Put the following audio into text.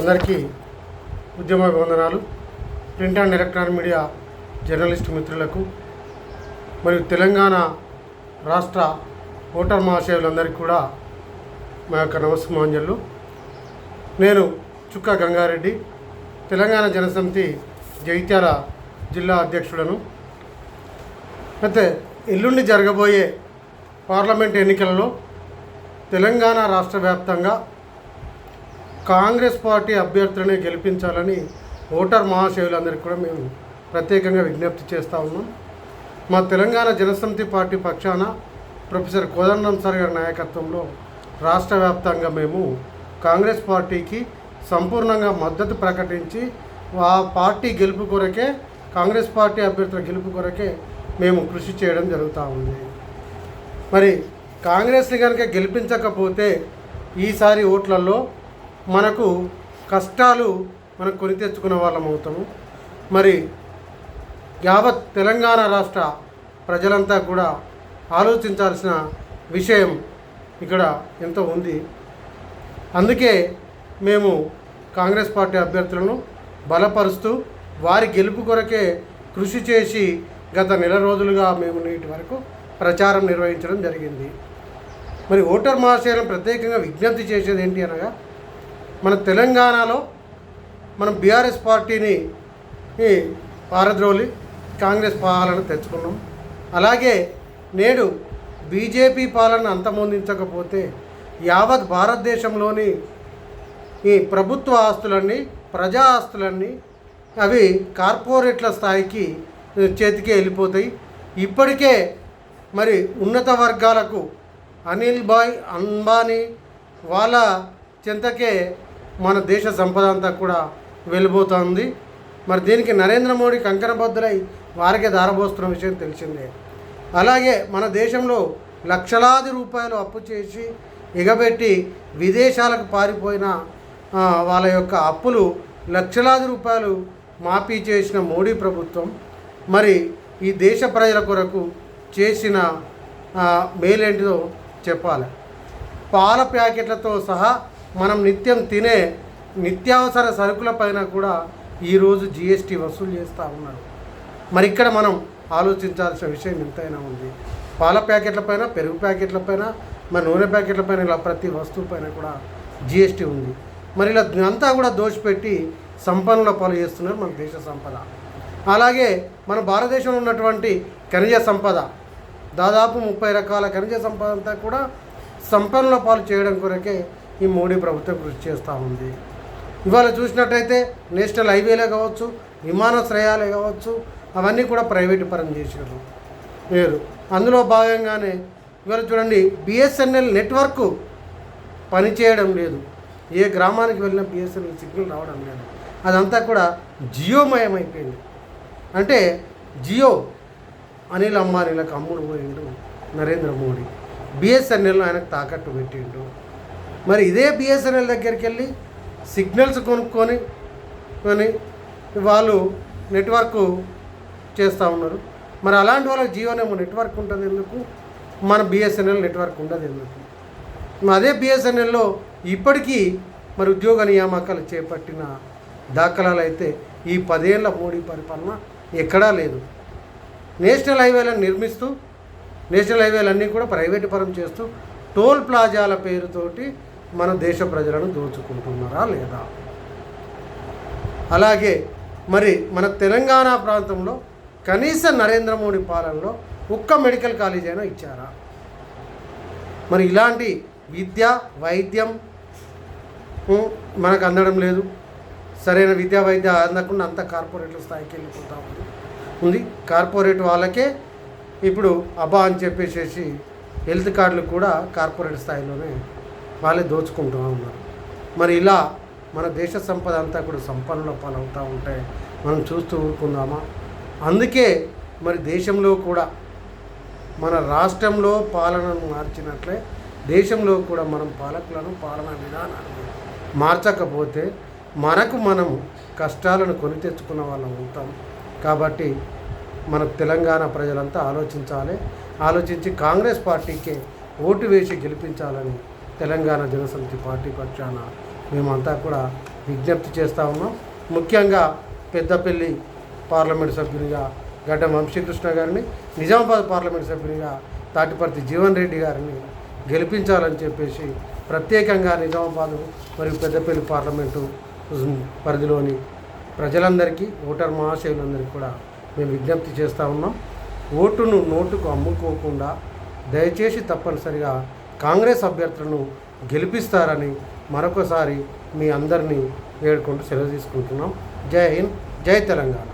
అందరికీ ఉద్యమ వందనాలు print and electronic media journalist మిత్రులకు మరియు తెలంగాణ రాష్ట్ర ఓటర్ మహాశయులందరికీ కూడా మా యొక్క నమస్మాంజలు నేను చుక్క గంగారెడ్డి తెలంగాణ జనసమితి జగిత్యాల జిల్లా అధ్యక్షుడను. అయితే ఎల్లుండి జరగబోయే పార్లమెంట్ ఎన్నికలలో తెలంగాణ రాష్ట్ర వ్యాప్తంగా కాంగ్రెస్ పార్టీ అభ్యర్థులనే గెలిపించాలని ఓటర్ మహాశయులందరికీ కూడా మేము ప్రత్యేకంగా విజ్ఞప్తి చేస్తూ ఉన్నాం. మా తెలంగాణ జనసమితి పార్టీ పక్షాన ప్రొఫెసర్ కోదండం సార్ గారి నాయకత్వంలో రాష్ట్ర వ్యాప్తంగా మేము కాంగ్రెస్ పార్టీకి సంపూర్ణంగా మద్దతు ప్రకటించి ఆ పార్టీ గెలుపు కొరకే కాంగ్రెస్ పార్టీ అభ్యర్థుల గెలుపు కొరకే మేము కృషి చేయడం జరుగుతూ ఉంది. మరి కాంగ్రెస్ని కనుక గెలిపించకపోతే ఈసారి ఓట్లలో మనకు కష్టాలు మనం కొని తెచ్చుకున్న వాళ్ళం అవుతాము. మరి యావత్ తెలంగాణ రాష్ట్ర ప్రజలంతా కూడా ఆలోచించాల్సిన విషయం ఇక్కడ ఎంతో ఉంది. అందుకే మేము కాంగ్రెస్ పార్టీ అభ్యర్థులను బలపరుస్తూ వారి గెలుపు కొరకే కృషి చేసి గత నెల రోజులుగా మేము నేటి వరకు ప్రచారం నిర్వహించడం జరిగింది. మరి ఓటర్ మహాశయాలను ప్రత్యేకంగా విజ్ఞప్తి చేసేది ఏంటి అనగా మన తెలంగాణలో మనం బీఆర్ఎస్ పార్టీని పారద్రోలి కాంగ్రెస్ పాలన తెచ్చుకున్నాం. అలాగే నేడు బీజేపీ పాలన అంతమొందించకపోతే యావత్ భారతదేశంలోని ఈ ప్రభుత్వ ఆస్తులన్నీ ప్రజా ఆస్తులన్నీ అవి కార్పొరేట్ల స్థాయికి చేతికే వెళ్ళిపోతాయి. ఇప్పటికే మరి ఉన్నత వర్గాలకు అనిల్ బాయ్ అంబానీ వాళ్ళ చెంతకే మన దేశ సంపద అంతా కూడా వెళ్ళిపోతుంది మరి దీనికి నరేంద్ర మోడీ కంకణబద్దులై వారికే దారబోస్తున్న విషయం తెలిసిందే. అలాగే మన దేశంలో లక్షలాది రూపాయలు అప్పు చేసి ఎగబెట్టి విదేశాలకు పారిపోయిన వాళ్ళ యొక్క అప్పులు లక్షలాది రూపాయలు మాఫీ చేసిన మోడీ ప్రభుత్వం మరి ఈ దేశ ప్రజల కొరకు చేసిన మేలేంటిదో చెప్పాలి. పాల ప్యాకెట్లతో సహా మనం నిత్యం తినే నిత్యావసర సరుకుల పైన కూడా ఈరోజు జిఎస్టీ వసూలు చేస్తూ ఉన్నారు మరి ఇక్కడ మనం ఆలోచించాల్సిన విషయం ఎంతైనా ఉంది. పాల ప్యాకెట్ల పైన పెరుగు ప్యాకెట్ల పైన మరి నూనె ప్యాకెట్ల పైన ఇలా ప్రతి వస్తువు పైన కూడా జిఎస్టీ ఉంది. మరి ఇలా అంతా కూడా దోషపెట్టి సంపన్నుల పాలు చేస్తున్నారు మన దేశ సంపద. అలాగే మన భారతదేశంలో ఉన్నటువంటి ఖనిజ సంపద. దాదాపు ముప్పై రకాల ఖనిజ సంపద అంతా కూడా సంపన్నుల పాలు చేయడం కొరకే ఈ మోడీ ప్రభుత్వం కృషి చేస్తూ ఉంది. ఇవాళ చూసినట్టయితే నేషనల్ హైవేలే కావచ్చు విమానాశ్రయాలే కావచ్చు అవన్నీ కూడా ప్రైవేటు పరం చేశారు వేరు. అందులో భాగంగానే ఇవాళ చూడండి బిఎస్ఎన్ఎల్ నెట్వర్క్ పనిచేయడం లేదు. ఏ గ్రామానికి వెళ్ళినా బిఎస్ఎన్ఎల్ సిగ్నల్ రావడం లేదు. అదంతా కూడా జియోమయం అయిపోయింది అంటే జియో అనిల్ అంబానీలకు అమ్ముడు పోయిండు నరేంద్ర మోడీ. బిఎస్ఎన్ఎల్ ఆయనకు తాకట్టు పెట్టిండు. మరి ఇదే బిఎస్ఎన్ఎల్ దగ్గరికి వెళ్ళి సిగ్నల్స్ కొనుక్కొని కొని వాళ్ళు నెట్వర్క్ చేస్తూ ఉన్నారు. మరి అలాంటి వాళ్ళకి జియోనేమో నెట్వర్క్ ఉంటుంది ఎందుకు? మన బిఎస్ఎన్ఎల్ నెట్వర్క్ ఉండదు ఎందుకు? అదే బిఎస్ఎన్ఎల్లో ఇప్పటికీ మరి ఉద్యోగ నియామకాలు చేపట్టిన దాఖలాలు అయితే ఈ పదేళ్ళ మోడీ పరిపాలన ఎక్కడా లేదు. నేషనల్ హైవేలను నిర్మిస్తూ నేషనల్ హైవేలన్నీ కూడా ప్రైవేటు పరం చేస్తూ టోల్ ప్లాజాల పేరుతోటి మన దేశ ప్రజలను దోచుకుంటున్నారా లేదా? అలాగే మరి మన తెలంగాణ ప్రాంతంలో కనీస నరేంద్ర మోడీ పాలనలో ఒక్క మెడికల్ కాలేజ్ అయినా ఇచ్చారా? మరి ఇలాంటి విద్య వైద్యం మనకు అందడం లేదు. సరైన విద్యా వైద్య అందకుండా అంత కార్పొరేట్ల స్థాయికి వెళ్ళిపోతా ఉంది. ఉంది. కార్పొరేట్ వాళ్ళకే ఇప్పుడు అబ్బా అని చెప్పేసేసి హెల్త్ కార్డులు కూడా కార్పొరేట్ స్థాయిలోనే వాళ్ళే దోచుకుంటూ ఉన్నారు. మరి ఇలా మన దేశ సంపద అంతా కూడా సంపన్నుల పాలవుతూ ఉంటే మనం చూస్తూ ఊరుకుందామా? అందుకే మరి దేశంలో కూడా మన రాష్ట్రంలో పాలనను మార్చినట్లే దేశంలో కూడా మనం పాలకులను పాలనా విధానాన్ని మార్చకపోతే మనకు మనం కష్టాలను కొని తెచ్చుకున్న వాళ్ళం ఉంటాం కాబట్టి మన తెలంగాణ ప్రజలంతా ఆలోచించాలి. ఆలోచించి కాంగ్రెస్ పార్టీకే ఓటు వేసి గెలిపించాలని తెలంగాణ జనసమితి పార్టీ పక్షాన మేమంతా కూడా విజ్ఞప్తి చేస్తూ ఉన్నాం. ముఖ్యంగా పెద్దపల్లి పార్లమెంట్ సభ్యునిగా గడ్డ వంశీకృష్ణ గారిని నిజామాబాద్ పార్లమెంట్ సభ్యునిగా తాటిపర్తి జీవన్ రెడ్డి గారిని గెలిపించాలని చెప్పేసి ప్రత్యేకంగా నిజామాబాద్ మరియు పెద్దపల్లి పార్లమెంటు పరిధిలోని ప్రజలందరికీ ఓటర్ మహాశయులందరికీ కూడా మేము విజ్ఞప్తి చేస్తూ ఉన్నాం. ఓటును నోటుకు అమ్ముకోకుండా దయచేసి తప్పనిసరిగా కాంగ్రెస్ అభ్యర్థులను గెలిపిస్తారని మరొకసారి మీ అందరినీ వేడుకుంటూ సెలవు తీసుకుంటున్నాం. జై హింద్ జై తెలంగాణ.